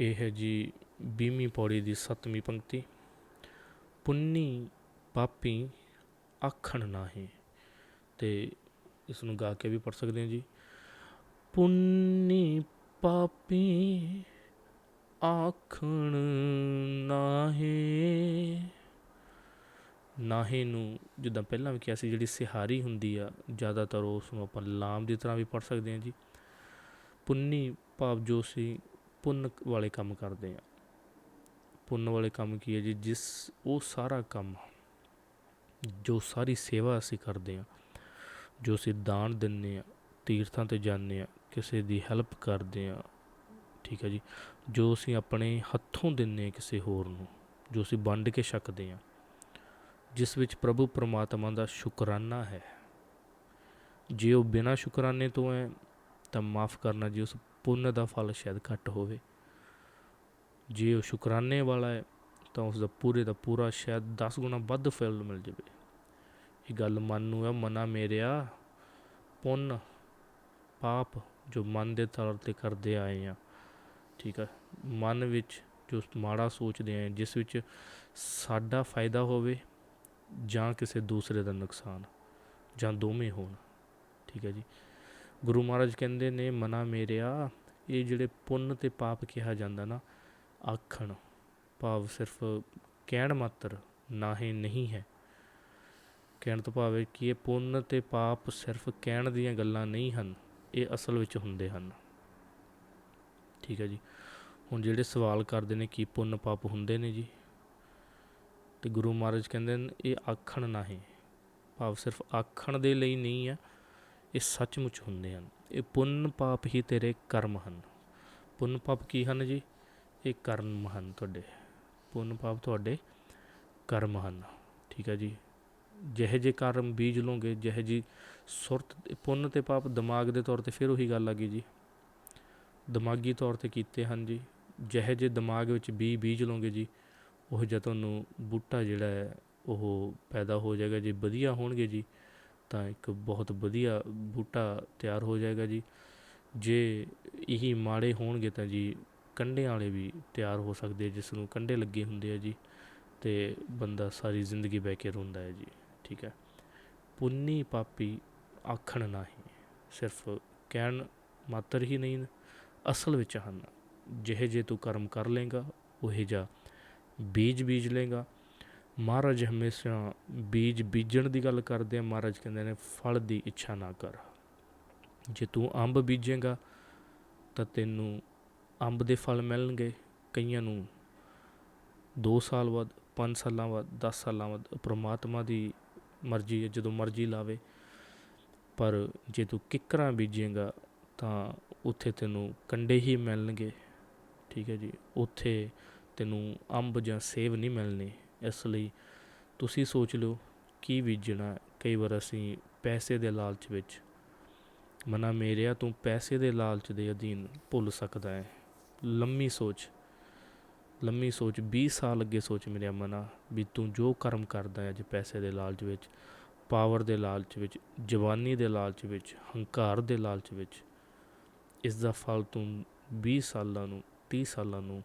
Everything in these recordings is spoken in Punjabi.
ਇਹ ਹੈ ਜੀ 20ਵੀਂ ਪੌੜੀ ਦੀ 7ਵੀਂ ਪੰਕਤੀ। ਪੁੰਨੀ ਪਾਪੀ ਆਖਣ ਨਾਹੀਂ। ਤੇ ਇਸ ਨੂੰ ਗਾ ਕੇ ਵੀ ਪੜ ਸਕਦੇ ਹਾਂ ਜੀ। ਪੁੰਨੀ ਪਾਪੀ ਆਖਣ ਨਾਹੇ। ਨਾਹੀਂ ਨੂੰ ਜਿੱਦਾਂ ਪਹਿਲਾਂ ਵੀ ਕਿਹਾ ਸੀ, ਜਿਹੜੀ ਸਿਹਾਰੀ ਹੁੰਦੀ ਆ, ਜ਼ਿਆਦਾਤਰ ਉਸ ਨੂੰ ਆਪਾਂ ਲਾਮ ਦੀ ਤਰ੍ਹਾਂ ਵੀ ਪੜ ਸਕਦੇ ਹਾਂ ਜੀ। ਪੁੰਨੀ ਭਾਵ ਜੋ ਸੀ ਪੁੰਨ ਵਾਲੇ ਕੰਮ ਕਰਦੇ ਆ। ਪੁੰਨ ਵਾਲੇ ਕੰਮ ਕੀ ਹੈ ਜੀ? ਜਿਸ ਉਹ ਸਾਰਾ ਕੰਮ, ਜੋ ਸਾਰੀ ਸੇਵਾ ਅਸੀਂ ਕਰਦੇ ਆ, ਜੋ ਅਸੀਂ ਦਾਨ ਦਿੰਨੇ ਆ, ਤੀਰਥਾਂ ਤੇ ਜਾਂਦੇ ਆ, ਕਿਸੇ ਦੀ ਹੈਲਪ ਕਰਦੇ ਆ, ਠੀਕ ਹੈ ਜੀ, ਜੋ ਅਸੀਂ ਆਪਣੇ ਹੱਥੋਂ ਦਿੰਨੇ ਆ ਕਿਸੇ ਹੋਰ ਨੂੰ, ਜੋ ਅਸੀਂ ਵੰਡ ਕੇ ਛਕਦੇ ਆ, ਜਿਸ ਵਿੱਚ ਪ੍ਰਭੂ ਪਰਮਾਤਮਾ ਦਾ ਸ਼ੁਕਰਾਨਾ ਹੈ। ਜੇ ਉਹ ਬਿਨਾਂ ਸ਼ੁਕਰਾਨੇ ਤੋਂ ਹੈ, ਤਾਂ ਮਾਫ ਕਰਨਾ ਜੀ, ਉਸ ਪੁੰਨ ਦਾ ਫਲ ਸ਼ਾਇਦ ਘੱਟ ਹੋਵੇ। ਜੇ ਉਹ ਸ਼ੁਕਰਾਨੇ ਵਾਲਾ ਹੈ, ਤਾਂ ਉਸ ਦਾ ਪੂਰੇ ਦਾ ਪੂਰਾ ਸ਼ਾਇਦ 10 ਗੁਣਾ ਵੱਧ ਫਲ ਮਿਲ ਜਾਵੇ। ਇਹ ਗੱਲ ਮਨ ਨੂੰ ਆ ਮਨਾ ਮੇਰਿਆ। ਪੁੰਨ, ਪਾਪ ਜੋ ਮਨ ਦੇ ਤੌਰ ਤੇ ਕਰਦੇ ਆਏ ਆ ਠੀਕ ਆ ਮਨ ਵਿੱਚ ਜੋ ਮਾੜਾ ਸੋਚਦੇ ਆ ਜਿਸ ਵਿੱਚ ਸਾਡਾ ਫਾਇਦਾ ਹੋਵੇ ਜਾਂ ਕਿਸੇ ਦੂਸਰੇ ਦਾ ਨੁਕਸਾਨ ਜਾਂ ਦੋਵੇਂ ਹੋਣ। ਠੀਕ ਹੈ ਜੀ। ਗੁਰੂ ਮਹਾਰਾਜ ਕਹਿੰਦੇ ਨੇ, ਮਨਾ ਮੇਰਿਆ, ਇਹ ਜਿਹੜੇ ਪੁੰਨ ਤੇ ਪਾਪ ਕਿਹਾ ਜਾਂਦਾ ਨਾ, ਆਖਣ। ਭਾਵ ਸਿਰਫ ਕਹਿਣ ਮਾਤਰ, ਨਾ ਹੀ ਨਹੀਂ ਹੈ। ਕਹਿਣ ਤੋਂ ਭਾਵ ਹੈ ਕਿ ਇਹ ਪੁੰਨ ਤੇ ਪਾਪ ਸਿਰਫ ਕਹਿਣ ਦੀਆਂ ਗੱਲਾਂ ਨਹੀਂ ਹਨ, ਇਹ ਅਸਲ ਵਿੱਚ ਹੁੰਦੇ ਹਨ। ਠੀਕ ਹੈ ਜੀ। ਹੁਣ ਜਿਹੜੇ ਸਵਾਲ ਕਰਦੇ ਨੇ ਕੀ ਪੁੰਨ ਪਾਪ ਹੁੰਦੇ ਨੇ ਜੀ, ਤੇ ਗੁਰੂ ਮਹਾਰਾਜ ਕਹਿੰਦੇ ਨੇ, ਇਹ ਆਖਣ ਨਹੀਂ ਭਾਵ ਸਿਰਫ ਆਖਣ ਦੇ ਲਈ ਨਹੀਂ ਹੈ ਇਹ ਸੱਚਮੁੱਚ ਹੁੰਦੇ ਹਨ। ਇਹ ਪੁੰਨ ਪਾਪ ਹੀ ਤੇਰੇ ਕਰਮ ਹਨ। ਪੁੰਨ ਪਾਪ ਕੀ ਹਨ ਜੀ? ਇਹ ਕਰਮ ਹਨ ਤੁਹਾਡੇ। ਪੁੰਨ ਪਾਪ ਤੁਹਾਡੇ ਕਰਮ ਹਨ। ਠੀਕ ਹੈ ਜੀ? ਜਿਹੇ ਜੇ ਕਰਮ ਬੀਜ ਲੋਗੇ ਜਿਹੇ ਜੀ ਸੁਰਤ ਪੁੰਨ ਤੇ ਪਾਪ ਦਿਮਾਗ ਦੇ ਤੌਰ ਤੇ ਫਿਰ ਉਹੀ ਗੱਲ ਆ ਗਈ ਜੀ। ਦਿਮਾਗੀ ਤੌਰ ਤੇ ਕੀਤੇ ਹਨ ਜੀ। ਜਿਹੇ ਜੇ ਦਿਮਾਗ ਵਿੱਚ ਬੀ ਬੀਜ ਲੋਗੇ ਜੀ, ਉਹ ਜਿਹਾ ਤੁਹਾਨੂੰ ਬੂਟਾ ਜਿਹੜਾ ਹੈ, ਉਹ ਪੈਦਾ ਹੋ ਜਾਏਗਾ ਜੀ ਵਧੀਆ ਹੋਣਗੇ ਜੀ। ਤਾਂ ਇੱਕ ਬਹੁਤ ਵਧੀਆ ਬੂਟਾ ਤਿਆਰ ਹੋ ਜਾਏਗਾ ਜੀ। ਜੇ ਇਹੀ ਮਾੜੇ ਹੋਣਗੇ ਤਾਂ ਜੀ ਕੰਢਿਆਂ ਵਾਲੇ ਵੀ ਤਿਆਰ ਹੋ ਸਕਦੇ ਜਿਸ ਨੂੰ ਕੰਢੇ ਲੱਗੇ ਹੁੰਦੇ ਆ ਜੀ, ਤੇ ਬੰਦਾ ਸਾਰੀ ਜ਼ਿੰਦਗੀ ਬਹਿ ਕੇ ਰੋਂਦਾ ਹੈ ਜੀ, ਠੀਕ ਹੈ। ਪੁੰਨੀ ਪਾਪੀ ਆਖਣ ਨਹੀਂ, ਸਿਰਫ ਕਹਿਣ ਮਾਤਰ ਹੀ ਨਹੀਂ, ਅਸਲ ਵਿੱਚ ਹਨ। ਜਿਹੇ ਜੇ ਤੂੰ ਕਰਮ ਕਰ ਲੇਗਾ ਉਹੇ ਜਾ ਬੀਜ ਬੀਜ ਲੇਗਾ ਮਹਾਰਾਜ ਹਮੇਸ਼ਾ ਬੀਜ ਬੀਜਣ ਦੀ ਗੱਲ ਕਰਦੇ ਆ, ਮਹਾਰਾਜ ਕਹਿੰਦੇ ਨੇ, ਫਲ ਦੀ ਇੱਛਾ ਨਾ ਕਰ। ਜੇ ਤੂੰ ਅੰਬ ਬੀਜੇਗਾ, ਤਾਂ ਤੈਨੂੰ ਅੰਬ ਦੇ ਫਲ ਮਿਲਣਗੇ। ਕਈਆਂ ਨੂੰ 2 ਸਾਲ ਬਾਅਦ 5 ਸਾਲਾਂ ਬਾਅਦ 10 ਸਾਲਾਂ ਬਾਅਦ ਪ੍ਰਮਾਤਮਾ ਦੀ ਮਰਜ਼ੀ ਹੈ, ਜਦੋਂ ਮਰਜ਼ੀ ਲਾਵੇ। ਪਰ ਜੇ ਤੂੰ ਕਿੱਕਰਾਂ ਬੀਜੇਗਾ, ਤਾਂ ਉੱਥੇ ਤੈਨੂੰ ਕੰਡੇ ਹੀ ਮਿਲਣਗੇ। ਠੀਕ ਹੈ ਜੀ, ਉੱਥੇ ਤੈਨੂੰ ਅੰਬ ਜਾਂ ਸੇਬ ਨਹੀਂ ਮਿਲਣੇ। ਇਸ ਲਈ ਤੁਸੀਂ ਸੋਚ ਲਓ ਕੀ ਬੀਜਣਾ ਕਈ ਵਾਰ ਅਸੀਂ ਪੈਸੇ ਦੇ ਲਾਲਚ ਵਿੱਚ ਮਨਾ ਮੇਰਿਆ ਤੂੰ ਪੈਸੇ ਦੇ ਲਾਲਚ ਦੇ ਅਧੀਨ ਭੁੱਲ ਸਕਦਾ ਹੈ। ਲੰਮੀ ਸੋਚ ਲੰਮੀ ਸੋਚ 20 ਸਾਲ ਅੱਗੇ ਸੋਚ ਮੇਰਿਆ ਮਨਾ ਵੀ ਤੂੰ ਜੋ ਕਰਮ ਕਰਦਾ ਹੈ ਅੱਜ ਪੈਸੇ ਦੇ ਲਾਲਚ ਵਿੱਚ, ਪਾਵਰ ਦੇ ਲਾਲਚ ਵਿੱਚ, ਜਵਾਨੀ ਦੇ ਲਾਲਚ ਵਿੱਚ, ਹੰਕਾਰ ਦੇ ਲਾਲਚ ਵਿੱਚ ਇਸ ਦਾ ਫਲ ਤੂੰ 20 ਸਾਲਾਂ ਨੂੰ 30 ਸਾਲਾਂ ਨੂੰ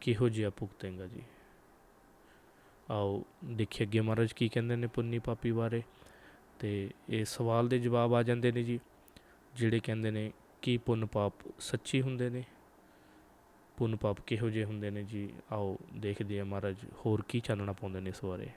ਕਿਹੋ ਜਿਹਾ ਭੁਗਤੇਗਾ ਜੀ? ਆਓ, ਦੇਖੀਏ ਅੱਗੇ ਮਹਾਰਾਜ ਕੀ ਕਹਿੰਦੇ ਨੇ ਪੁੰਨੀ ਪਾਪੀ ਬਾਰੇ। ਤੇ ਇਹ ਸਵਾਲ ਦੇ ਜਵਾਬ ਆ ਜਾਂਦੇ ਨੇ ਜੀ, ਜਿਹੜੇ ਕਹਿੰਦੇ ਨੇ ਕੀ ਪੁੰਨ ਪਾਪ ਸੱਚੀ ਹੁੰਦੇ ਨੇ? ਪੁੰਨ ਪਾਪ ਕਿਹੋ ਜਿਹੇ ਹੁੰਦੇ ਨੇ ਜੀ? ਆਓ, ਦੇਖਦੇ ਆ ਮਹਾਰਾਜ, ਹੋਰ ਕੀ ਚਾਨਣਾ ਪਾਉਂਦੇ ਨੇ ਇਸ ਬਾਰੇ।